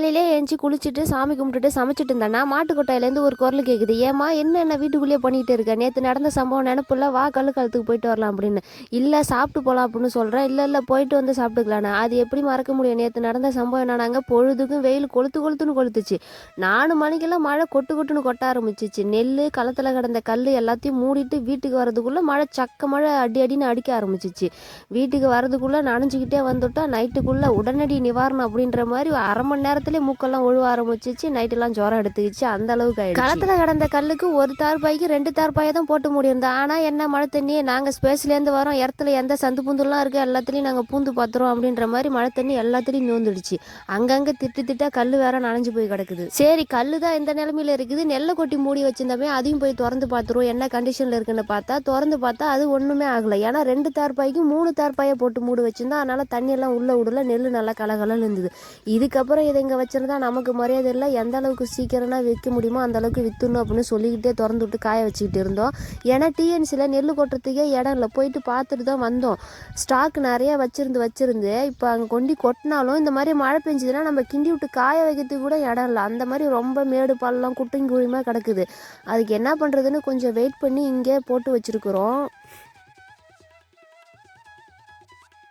காலையிலே ஏஞ்சி குளிச்சுட்டு சாமி கும்பிட்டுட்டு சமைச்சிட்டு இருந்தேன்னா மாட்டுக்கொட்டாயிலேருந்து ஒரு குரல் கேட்குது ஏம்மா என்ன என்ன வீட்டுக்குள்ளேயே பண்ணிகிட்டு இருக்க? நேற்று நடந்த சம்பவம் நினப்பில்ல வா கல்லு கழுத்துக்கு போயிட்டு வரலாம் அப்படின்னு. இல்லை சாப்பிட்டு போகலாம் அப்படின்னு சொல்கிறேன் இல்லை இல்லை போயிட்டு வந்து சாப்பிட்டுக்கலாண்ணா அது எப்படி மறக்க முடியும்? நேற்று நடந்த சம்பவம் என்னன்னாங்க பொழுதுக்கும் வெயில் கொளுத்து கொளுத்துன்னு கொளுத்துச்சு. நாலு மணிக்கெல்லாம் மழை கொட்டு கொட்டுன்னு கொட்ட ஆரம்பிச்சிச்சு. நெல் களத்தில் கிடந்த கல் எல்லாத்தையும் மூடிட்டு வீட்டுக்கு வரதுக்குள்ளே மழை சக்க மழை அடி அடின்னு அடிக்க ஆரம்பிச்சிச்சு. வீட்டுக்கு வரதுக்குள்ளே நனைஞ்சிக்கிட்டே வந்துட்டா நைட்டுக்குள்ளே உடனடி நிவாரணம் அப்படின்ற மாதிரி அரை மணி நேரத்தில் நேரத்துலேயே மூக்கெல்லாம் ஒழுவ ஆரம்பிச்சிச்சு நைட்டெல்லாம் ஜுரம் எடுத்துக்கிச்சு அந்த அளவுக்கு ஆயிடுச்சு. களத்தில் கிடந்த கல்லுக்கு ஒரு தார்பாய்க்கு ரெண்டு தார்பாயை தான் போட்டு முடியிருந்தோம். ஆனால் என்ன மழை தண்ணி நாங்கள் ஸ்பேஸ்லேருந்து வரோம் இடத்துல எந்த சந்து பூந்துலாம் இருக்குது எல்லாத்துலேயும் நாங்கள் பூந்து பார்த்துறோம் அப்படின்ற மாதிரி மழை தண்ணி எல்லாத்துலேயும் நோந்துடுச்சு. அங்கங்கே திட்டு திட்டா கல் வேற நனைஞ்சு போய் கிடக்குது. சரி கல் தான் இந்த நிலமையில இருக்குது. நெல்லை கொட்டி மூடி வச்சிருந்தமே அதையும் போய் திறந்து பார்த்துருவோம் என்ன கண்டிஷனில் இருக்குன்னு பார்த்தா திறந்து பார்த்தா அது ஒன்றுமே ஆகலை. ஏன்னா ரெண்டு தார்பாய்க்கு மூணு தார்பாயை போட்டு மூடி வச்சிருந்தா அதனால தண்ணி எல்லாம் உள்ள விடல நெல் நல்லா கலகலன்னு இருந்தது. இதுக்கப்புறம் இதை இங்கே வச்சிருந்தா நமக்கு மரியாதை இல்லை. எந்த அளவுக்கு சீக்கிரம்னா விற்க முடியுமோ அந்த அளவுக்கு வித்துணும் அப்படின்னு சொல்லிக்கிட்டே திறந்து விட்டு காய வச்சுக்கிட்டு இருந்தோம். ஏன்னா டிஎன்சியில் நெல் கொட்டுறதுக்கே இடம் இல்லை. போயிட்டு பார்த்துட்டு தான் வந்தோம். ஸ்டாக் நிறையா வச்சுருந்து வச்சுருந்து இப்போ அங்கே கொண்டு கொட்டினாலும் இந்த மாதிரி மழை பெஞ்சதுன்னா நம்ம கிண்டி விட்டு காய வைக்கிறதுக்கு கூட இடம் இல்லை. அந்த மாதிரி ரொம்ப மேடு பள்ளம் குட்டும் குழியுமாக கிடக்குது. அதுக்கு என்ன பண்ணுறதுன்னு கொஞ்சம் வெயிட் பண்ணி இங்கே போட்டு வச்சிருக்கிறோம்.